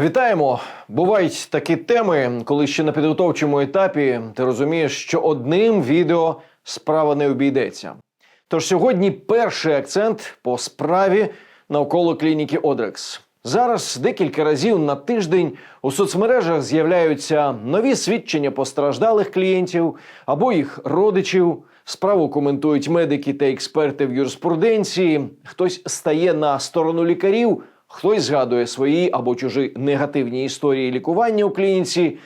Вітаємо! Бувають такі теми, коли ще на підготовчому етапі ти розумієш, що одним відео справа не обійдеться. Тож сьогодні перший акцент по справі навколо клініки Одрекс. Зараз декілька разів на тиждень у соцмережах з'являються нові свідчення постраждалих клієнтів або їх родичів. Справу коментують медики та експерти в юриспруденції. Хтось стає на сторону лікарів, хтось згадує свої або чужі негативні історії лікування у клініці.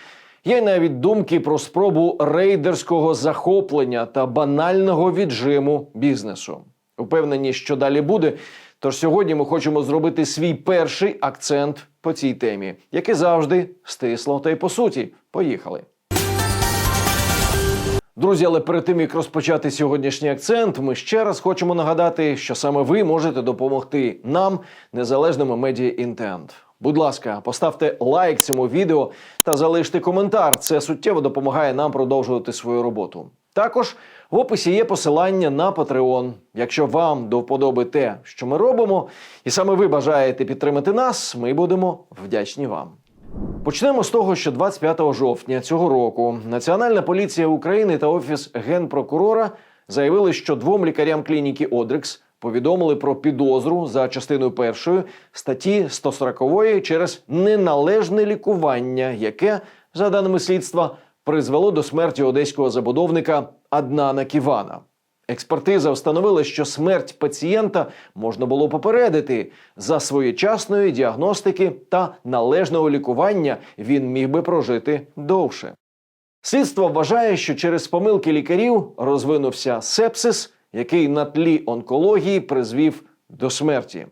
Є навіть думки про спробу рейдерського захоплення та банального віджиму бізнесу. Упевнені, що далі буде. Тож сьогодні ми хочемо зробити свій перший акцент по цій темі, як і завжди, стисло та й по суті. Поїхали. Друзі, але перед тим як розпочати сьогоднішній акцент, ми ще раз хочемо нагадати, що саме ви можете допомогти нам, незалежному медіа інтент. Будь ласка, поставте лайк цьому відео та залиште коментар. Це суттєво допомагає нам продовжувати свою роботу. Також в описі є посилання на Patreon. Якщо вам до вподоби те, що ми робимо, і саме ви бажаєте підтримати нас, ми будемо вдячні вам. Почнемо з того, що 25 жовтня цього року Національна поліція України та офіс генпрокурора заявили, що двом лікарям клініки Одрекс повідомили про підозру за частиною першої статті 140 через неналежне лікування, яке, за даними слідства, призвело до смерті одеського забудовника Аднана Ківана. Експертиза встановила, що смерть пацієнта можна було попередити за своєчасної діагностики та належного лікування він міг би прожити довше. Слідство вважає, що через помилки лікарів розвинувся сепсис, який на тлі онкології призвів до смерті.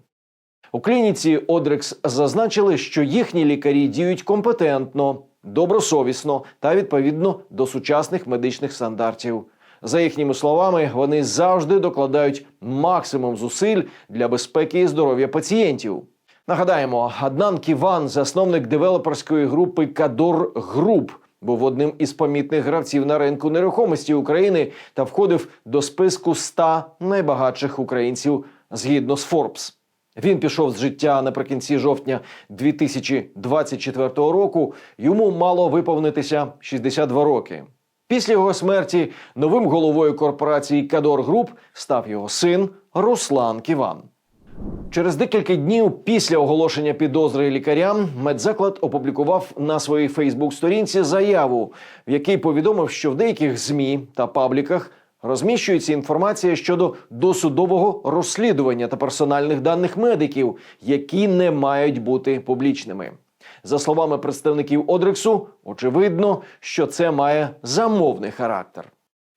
У клініці Одрекс зазначили, що їхні лікарі діють компетентно, добросовісно та відповідно до сучасних медичних стандартів. За їхніми словами, вони завжди докладають максимум зусиль для безпеки і здоров'я пацієнтів. Нагадаємо, Аднан Ківан, засновник девелоперської групи Кадор Груп, був одним із помітних гравців на ринку нерухомості України та входив до списку 100 найбагатших українців згідно з Forbes. Він пішов з життя наприкінці жовтня 2024 року. Йому мало виповнитися 62 роки. Після його смерті новим головою корпорації Кадор Груп став його син Руслан Ківан. Через декілька днів після оголошення підозри лікарям медзаклад опублікував на своїй Фейсбук-сторінці заяву, в якій повідомив, що в деяких змі та пабліках розміщується інформація щодо досудового розслідування та персональних даних медиків, які не мають бути публічними. За словами представників Одрексу, очевидно, що це має замовний характер.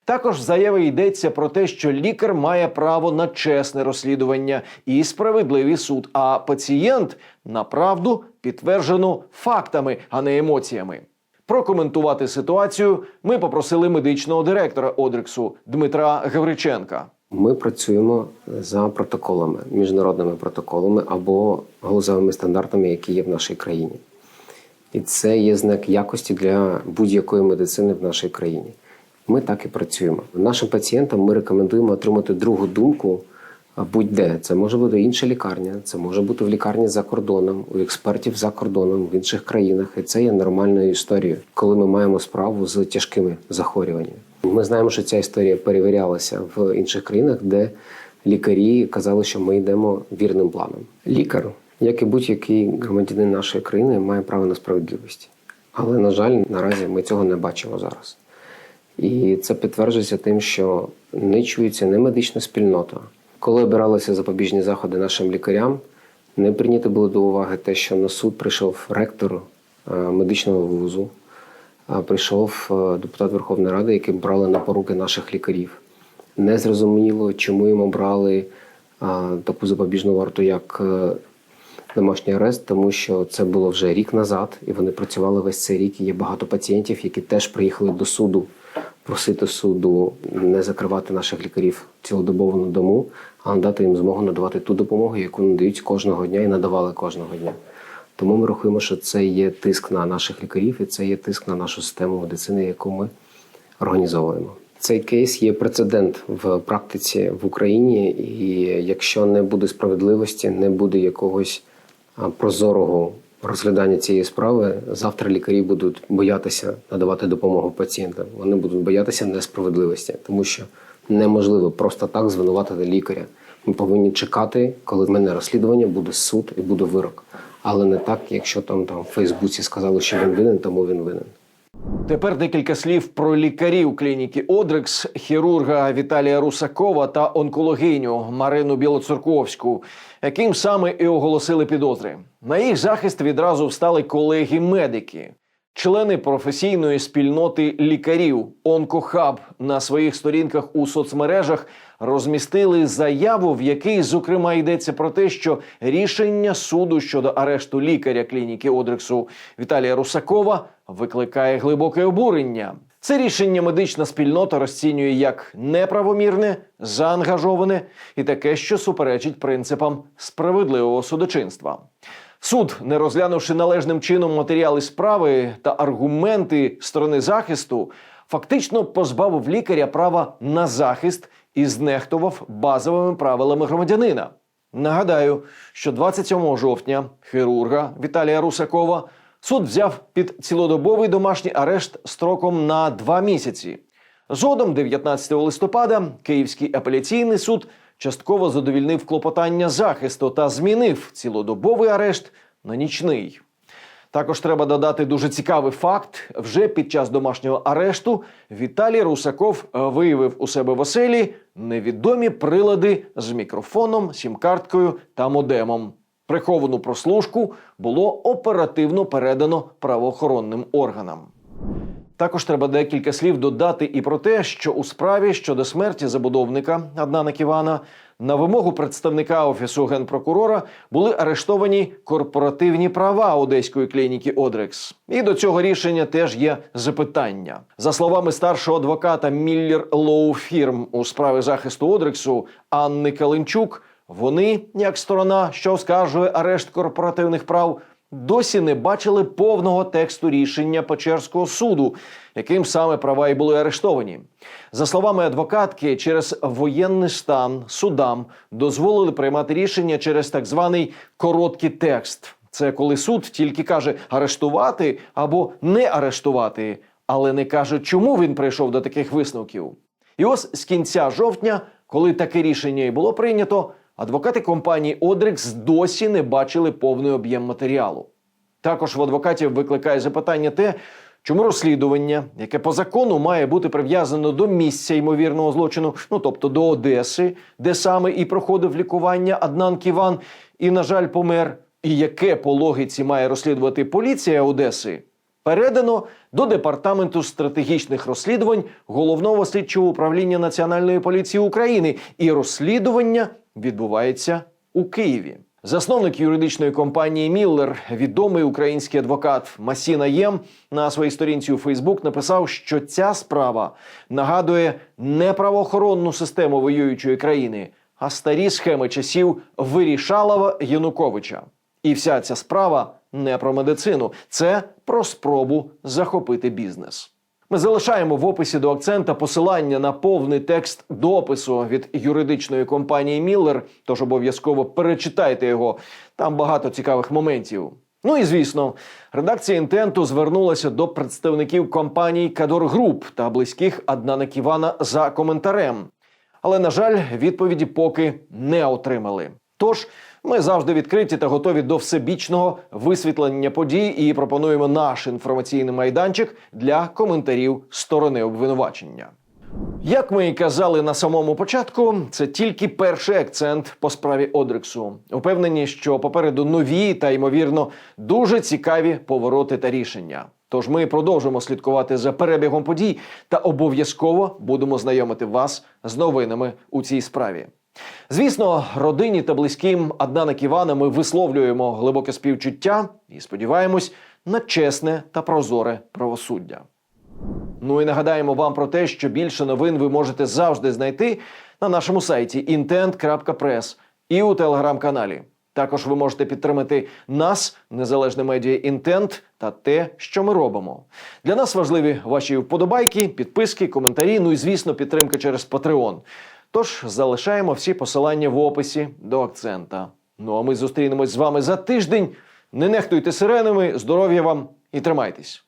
Також в заяві йдеться про те, що лікар має право на чесне розслідування і справедливий суд, а пацієнт на правду підтверджену фактами, а не емоціями. Прокоментувати ситуацію ми попросили медичного директора Одрексу Дмитра Гавриченка. Ми працюємо за протоколами, міжнародними протоколами або галузевими стандартами, які є в нашій країні. І це є знак якості для будь-якої медицини в нашій країні. Ми так і працюємо. Нашим пацієнтам ми рекомендуємо отримати другу думку будь-де. Це може бути інша лікарня, це може бути в лікарні за кордоном, у експертів за кордоном, в інших країнах. І це є нормальною історією, коли ми маємо справу з тяжкими захворюваннями. Ми знаємо, що ця історія перевірялася в інших країнах, де лікарі казали, що ми йдемо вірним планом. Лікар, як і будь-який громадянин нашої країни, має право на справедливість. Але, на жаль, наразі ми цього не бачимо зараз. І це підтверджується тим, що не чується не медична спільнота. Коли обиралися запобіжні заходи нашим лікарям, не прийнято було до уваги те, що на суд прийшов ректор е, медичного вузу, прийшов е, депутат Верховної Ради, який брали на поруки наших лікарів. Не зрозуміло, чому їм обрали таку запобіжну варту, як е, домашній арест, тому що це було вже рік назад, і вони працювали весь цей рік. І є багато пацієнтів, які теж приїхали до суду просити суду не закривати наших лікарів цілодобово на дому, а надати їм змогу надавати ту допомогу, яку надають кожного дня і надавали кожного дня. Тому ми рахуємо, що це є тиск на наших лікарів, і це є тиск на нашу систему медицини, яку ми організовуємо. Цей кейс є прецедент в практиці в Україні, і якщо не буде справедливості, не буде якогось прозорого розглядання цієї справи завтра лікарі будуть боятися надавати допомогу пацієнтам. Вони будуть боятися несправедливості, тому що неможливо просто так звинуватити лікаря. Ми повинні чекати, коли в мене розслідування буде суд і буде вирок. Але не так, якщо там там в Фейсбуці сказали, що він винен, тому він винен. Тепер декілька слів про лікарів клініки Одрекс, хірурга Віталія Русакова та онкологиню Марину Білоцерковську, яким саме і оголосили підозри. На їх захист відразу встали колеги-медики. Члени професійної спільноти лікарів Онкохаб на своїх сторінках у соцмережах розмістили заяву, в якій зокрема йдеться про те, що рішення суду щодо арешту лікаря клініки Одрексу Віталія Русакова викликає глибоке обурення. Це рішення медична спільнота розцінює як неправомірне, заангажоване і таке, що суперечить принципам справедливого судочинства. Суд, не розглянувши належним чином матеріали справи та аргументи сторони захисту, фактично позбавив лікаря права на захист і знехтував базовими правилами громадянина. Нагадаю, що 27 жовтня хірурга Віталія Русакова суд взяв під цілодобовий домашній арешт строком на два місяці. Згодом, 19 листопада, Київський апеляційний суд частково задовільнив клопотання захисту та змінив цілодобовий арешт на нічний. Також треба додати дуже цікавий факт: вже під час домашнього арешту Віталій Русаков е, виявив у себе в оселі невідомі прилади з мікрофоном, сім-карткою та модемом. Приховану прослушку було оперативно передано правоохоронним органам. Також треба декілька слів додати і про те, що у справі щодо смерті забудовника Аднана Ківана на вимогу представника офісу генпрокурора були арештовані корпоративні права одеської клініки Одрекс. І до цього рішення теж є запитання. За словами старшого адвоката Міллер Лоу Фірм у справі захисту Одрексу Анни Калинчук, вони, як сторона, що оскаржує арешт корпоративних прав, досі не бачили повного тексту рішення Печерського суду, яким саме права і були арештовані. За словами адвокатки, через воєнний стан судам дозволили приймати рішення через так званий короткий текст. Це коли суд тільки каже арештувати або не арештувати, але не каже, чому він прийшов до таких висновків. І ось з кінця жовтня, коли таке рішення і було прийнято, адвокати компанії Одрекс досі не бачили повний об'єм матеріалу. Також в адвокатів викликає запитання те, чому розслідування, яке по закону має бути прив'язано до місця ймовірного злочину, ну тобто до Одеси, де саме і проходив лікування Аднан Ківан, і, на жаль, помер, і яке по логіці має розслідувати поліція Одеси, передано до департаменту стратегічних розслідувань головного слідчого управління Національної поліції України, і розслідування відбувається у Києві. Засновник юридичної компанії Міллер, відомий український адвокат Масіна Єм, на своїй сторінці у Фейсбук написав, що ця справа нагадує не правоохоронну систему воюючої країни, а старі схеми часів Вирішалова Януковича. І вся ця справа не про медицину, це про спробу захопити бізнес. Ми залишаємо в описі до акцента посилання на повний текст допису від юридичної компанії Міллер, тож обов'язково перечитайте його. Там багато цікавих моментів. Ну і звісно, редакція інтенту звернулася до представників компаній Кадор Груп та близьких Аднана Ківана за коментарем. Але, на жаль, відповіді поки не отримали. Тож ми завжди відкриті та готові до всебічного висвітлення подій і пропонуємо наш інформаційний майданчик для коментарів сторони обвинувачення. Як ми і казали на самому початку, це тільки перший акцент по справі Одрексу. Упевнені, що попереду нові та ймовірно дуже цікаві повороти та рішення. Тож ми продовжимо слідкувати за перебігом подій та обов'язково будемо знайомити вас з новинами у цій справі. Звісно, родині та близьким Аднана Ківана ми висловлюємо глибоке співчуття і сподіваємось на чесне та прозоре правосуддя. Ну і нагадаємо вам про те, що більше новин ви можете завжди знайти на нашому сайті intent.press і у телеграм-каналі. Також ви можете підтримати нас, незалежне медіа Інтент, та те, що ми робимо. Для нас важливі ваші вподобайки, підписки, коментарі. Ну і звісно, підтримка через Patreon. Тож залишаємо всі посилання в описі до акцента. Ну а ми зустрінемось з вами за тиждень. Не нехтуйте сиренами, здоров'я вам і тримайтесь.